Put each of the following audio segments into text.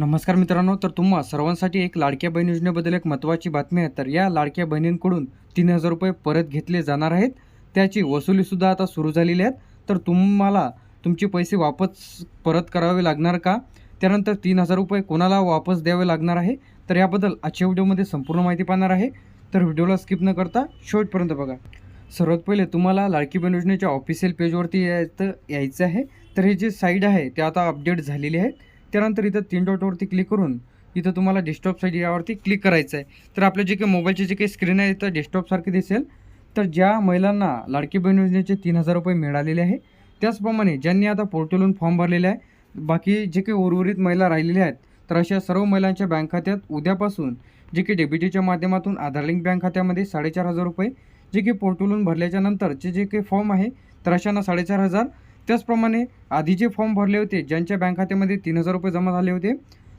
नमस्कार मित्रांनो तर तुम्हा सर्वांसाठी एक लाडक्या बहीण योजनेबद्दल एक महत्त्वाची बातमी आहे. तर या लाडक्या बहिणींकडून तीन हजार रुपये परत घेतले जाणार आहेत. त्याची वसुलीसुद्धा आता सुरू झालेली आहेत. तर तुम्हाला तुमचे पैसे वापस परत करावे लागणार का? त्यानंतर तीन हजार रुपये कोणाला वापस द्यावे लागणार आहे? तर याबद्दल आजच्या व्हिडिओमध्ये संपूर्ण माहिती पाहणार आहे. तर व्हिडिओला स्किप न करता शेवटपर्यंत बघा. सर्वात पहिले तुम्हाला लाडकी बहीण योजनेच्या ऑफिशियल पेजवरती यायचं यायचं आहे. तर हे जे साईड आहे ते आता अपडेट झालेली आहे त्यानंतर इथं तीन डॉटवरती क्लिक करून इथं तुम्हाला डेस्कटॉप साईड यावरती क्लिक करायचं आहे तर आपलं जे काही मोबाईलचे जे काही स्क्रीन आहे इथं डेस्कटॉपसारखी दिसेल. तर ज्या महिलांना लाडकी बहीण योजनेचे तीन हजार रुपये मिळालेले आहे त्याचप्रमाणे ज्यांनी आता पोर्टलहून फॉर्म भरलेले आहे बाकी जे काही उर्वरित महिला राहिलेल्या आहेत तर अशा सर्व महिलांच्या बँक खात्यात उद्यापासून जे काही डेबिटीच्या माध्यमातून आधार लिंक बँक खात्यामध्ये साडेचार हजार रुपये जे की पोर्टलहून भरल्याच्या नंतरचे जे काही फॉर्म आहे तर अशांना साडेचार हजार त्याचप्रमाणे आधी जे फॉर्म भरले होते ज्यांच्या बँक खात्यामध्ये तीन हजार रुपये जमा झाले होते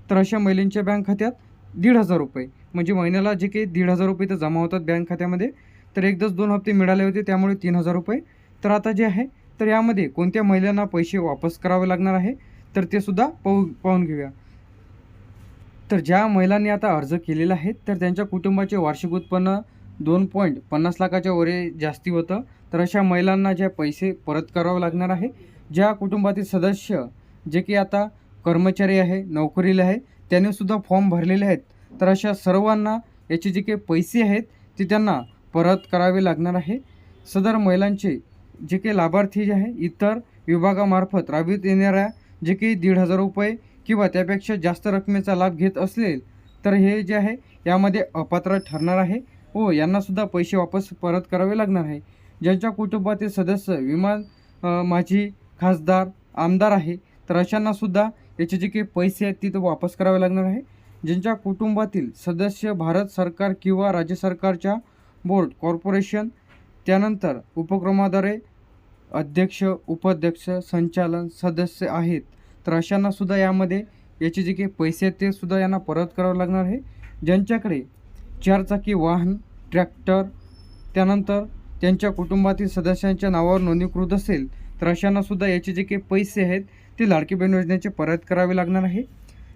तर अशा महिलांच्या बँक खात्यात दीड हजार रुपये. म्हणजे महिन्याला जे काही दीड हजार रुपये तर जमा होतात बँक खात्यामध्ये तर एकदाच दोन हप्ते मिळाले होते त्यामुळे तीन हजार रुपये. तर आता जे आहे तर यामध्ये कोणत्या महिलांना पैसे वापस करावे लागणार आहे तर ते सुद्धा पाहू पाहून घेऊया. तर ज्या महिलांनी आता अर्ज केलेला आहे तर त्यांच्या कुटुंबाचे वार्षिक उत्पन्न दोन पॉईंट पन्नास लाखाच्या वरे जास्ती होतं. तर अशा महिलांना जे पैसे परत करावे लागणार आहे ज्या कुटुंबातील सदस्य जे की आता कर्मचारी आहे नोकरीला आहे त्यांनीसुद्धा फॉर्म भरलेले आहेत. तर अशा सर्वांना याचे जे काही पैसे आहेत ते त्यांना परत करावे लागणार आहे. सदर महिलांचे जे काही लाभार्थी जे आहे इतर विभागामार्फत राबवित येणाऱ्या जे काही दीड हजार रुपये किंवा त्यापेक्षा जास्त रकमेचा लाभ घेत असेल तर हे जे आहे यामध्ये अपात्र ठरणार आहे व यांनासुद्धा पैसे वापस परत करावे लागणार आहे. ज्यांच्या कुटुंबातील सदस्य विमान माझी खासदार आमदार आहे तर अशांनासुद्धा याचे जे काही पैसे आहेत ते वापस करावे लागणार आहे. ज्यांच्या कुटुंबातील सदस्य भारत सरकार किंवा राज्य सरकारच्या बोर्ड कॉर्पोरेशन त्यानंतर उपक्रमाद्वारे अध्यक्ष उपाध्यक्ष संचालन सदस्य आहेत तर अशांनासुद्धा यामध्ये याचे जे काही पैसे आहेत ते सुद्धा यांना परत करावे लागणार आहे. ज्यांच्याकडे चारचाकी वाहन ट्रॅक्टर त्यानंतर त्यांच्या कुटुंबातील सदस्यांच्या नावावर नोंदणीकृत असेल तर अशांनासुद्धा याचे जे काही पैसे आहेत ते लाडकी बहीण योजनेचे परत करावे लागणार आहे.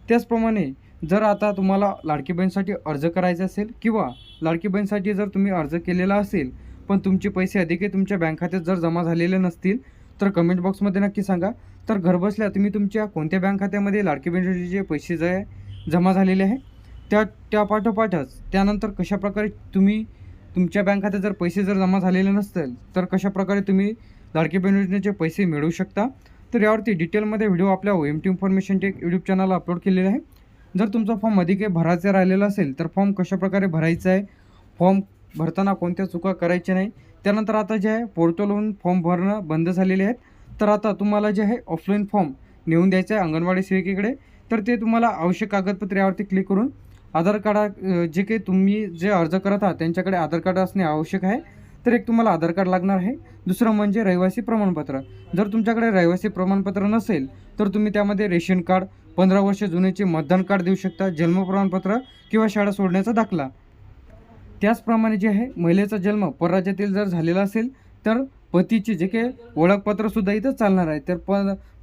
त्याचप्रमाणे जर आता तुम्हाला लाडकी बहीणसाठी अर्ज करायचा असेल किंवा लाडकी बहीणसाठी जर तुम्ही अर्ज केलेला असेल पण तुमचे पैसे अधिकही तुमच्या बँक खात्यात जर जमा झालेले नसतील तर कमेंट बॉक्समध्ये नक्की सांगा. तर घरबसल्या तुम्ही तुमच्या कोणत्या बँक खात्यामध्ये लाडकी बहीण योजनेचे पैसे जे आहे जमा झालेले आहे? त्या त्या पाठोपाठच त्यानंतर कशाप्रकारे तुम्ही तुमच्या बँक खात्यात जर पैसे जर जमा झालेले नसतील तर कशाप्रकारे तुम्ही लाडकी बहीण योजनेचे पैसे मिळवू शकता? तर यावरती डिटेलमध्ये व्हिडिओ आपल्या ओ एम टी इन्फॉर्मेशनचे यूट्यूब चॅनलला अपलोड केलेला आहे. जर तुमचा फॉर्म अधिक भरायचा राहिलेला असेल तर फॉर्म कशाप्रकारे भरायचा आहे? फॉर्म भरताना कोणत्या चुका करायच्या नाही? त्यानंतर आता जे आहे पोर्टलवरून फॉर्म भरणं बंद झालेले आहेत. तर आता तुम्हाला जे आहे ऑफलाईन फॉर्म नेऊन द्यायचं आहे अंगणवाडी सेविकेकडे. तर ते तुम्हाला आवश्यक कागदपत्र यावरती क्लिक करून आधार कार्ड जे काही तुम्ही जे अर्ज करत आहात त्यांच्याकडे आधार कार्ड असणे आवश्यक आहे. तर एक तुम्हाला आधार कार्ड लागणार आहे. दुसरं म्हणजे रहिवासी प्रमाणपत्र. जर तुमच्याकडे रहिवासी प्रमाणपत्र नसेल तर तुम्ही त्यामध्ये रेशन कार्ड पंधरा वर्ष जुनेचे मतदान कार्ड देऊ शकता जन्म प्रमाणपत्र किंवा शाळा सोडण्याचा दाखला. त्याचप्रमाणे जे आहे महिलेचा जन्म परराज्यातील जर झालेला असेल तर पतीचे जे काही ओळखपत्रसुद्धा इथं चालणार आहे. तर प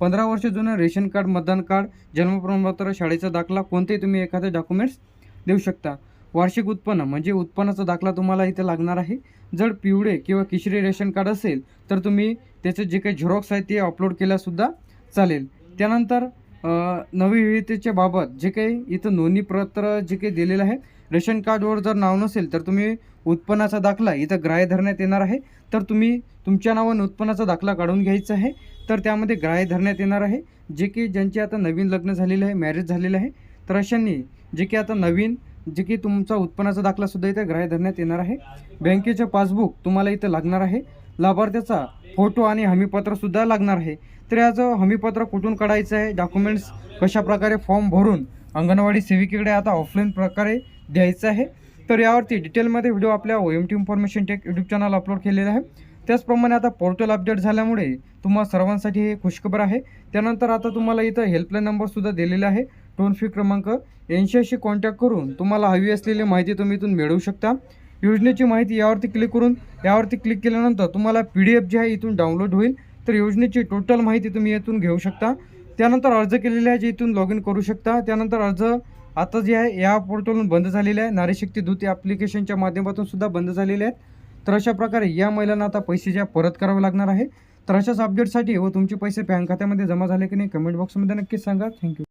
पंधरा वर्ष जुनं रेशन कार्ड मतदान कार्ड जन्म प्रमाणपत्र शाळेचा दाखला कोणतेही तुम्ही एखादे डॉक्युमेंट्स देऊ शकता. वार्षिक उत्पन्न म्हणजे उत्पन्नाचा दाखला तुम्हाला इथे लागणार आहे. जर पिवळे किंवा किशरी रेशन कार्ड असेल तर तुम्ही त्याचे जे काही झेरॉक्स आहे ते अपलोड केल्यासुद्धा चालेल. त्यानंतर नवी नवविवाहितेच्या बाबत जे काही इथं नोंदणीपत्र जे काही दिलेलं आहे रेशन कार्डवर जर नाव नसेल तर तुम्ही उत्पन्नाचा दाखला इथं ग्राह्य धरण्यात येणार आहे. तर तुम्ही तुमच्या नावाने उत्पन्नाचा दाखला काढून घ्यायचा आहे. तर त्यामध्ये ग्राह्य धरण्यात येणार आहे. जे की ज्यांचे आता नवीन लग्न झालेलं आहे मॅरेज झालेलं आहे तर अशांनी जे की आता नवीन जे की तुमचा उत्पन्नाचा दाखलासुद्धा इथे ग्राह्य धरण्यात येणार आहे. बँकेचे पासबुक तुम्हाला इथं लागणार आहे. लाभार्थ्याचा फोटो आणि हमीपत्रसुद्धा लागणार आहे. तर याचं हमीपत्र कुठून काढायचं आहे? डॉक्युमेंट्स कशाप्रकारे फॉर्म भरून अंगणवाडी सेविकेकडे आता ऑफलाईन प्रकारे द्यायचं आहे. तर यावरती डिटेलमध्ये व्हिडिओ आपल्या O M T information tech YouTube channel upload केलेलं आहे. त्याचप्रमाणे आता पोर्टल अपडेट झाल्यामुळे तुम्हा सर्वांसाठी हे खुशखबर आहे. त्यानंतर आता तुम्हाला इथं हेल्पलाईन नंबरसुद्धा दिलेला आहे. टोल फ्री क्रमांक यांच्याशी कॉन्टॅक्ट करून तुम्हाला हवी असलेली माहिती तुम्ही इथून मिळवू शकता. योजनेची माहिती यावरती क्लिक करून यावरती क्लिक केल्यानंतर तुम्हाला पी डी एफ जे आहे इथून डाउनलोड होईल. तर योजनेची टोटल माहिती तुम्ही इथून घेऊ शकता. त्यानंतर अर्ज केलेले आहे जे इथून लॉग इन करू शकता. त्यानंतर अर्ज आता जे आहे या पोर्टलवरून बंद झालेले आहे. नारीशक्ती दूत या ॲप्लिकेशनच्या माध्यमातून सुद्धा बंद झालेले आहेत. तर अशा प्रकारे या महिलांना आता पैसे ज्या परत करावे लागणार आहे. तर अशाच अपडेटसाठी व तुमचे पैसे बँक खात्यामध्ये जमा झाले की नाही कमेंट बॉक्समध्ये नक्कीच सांगा. थँक्यू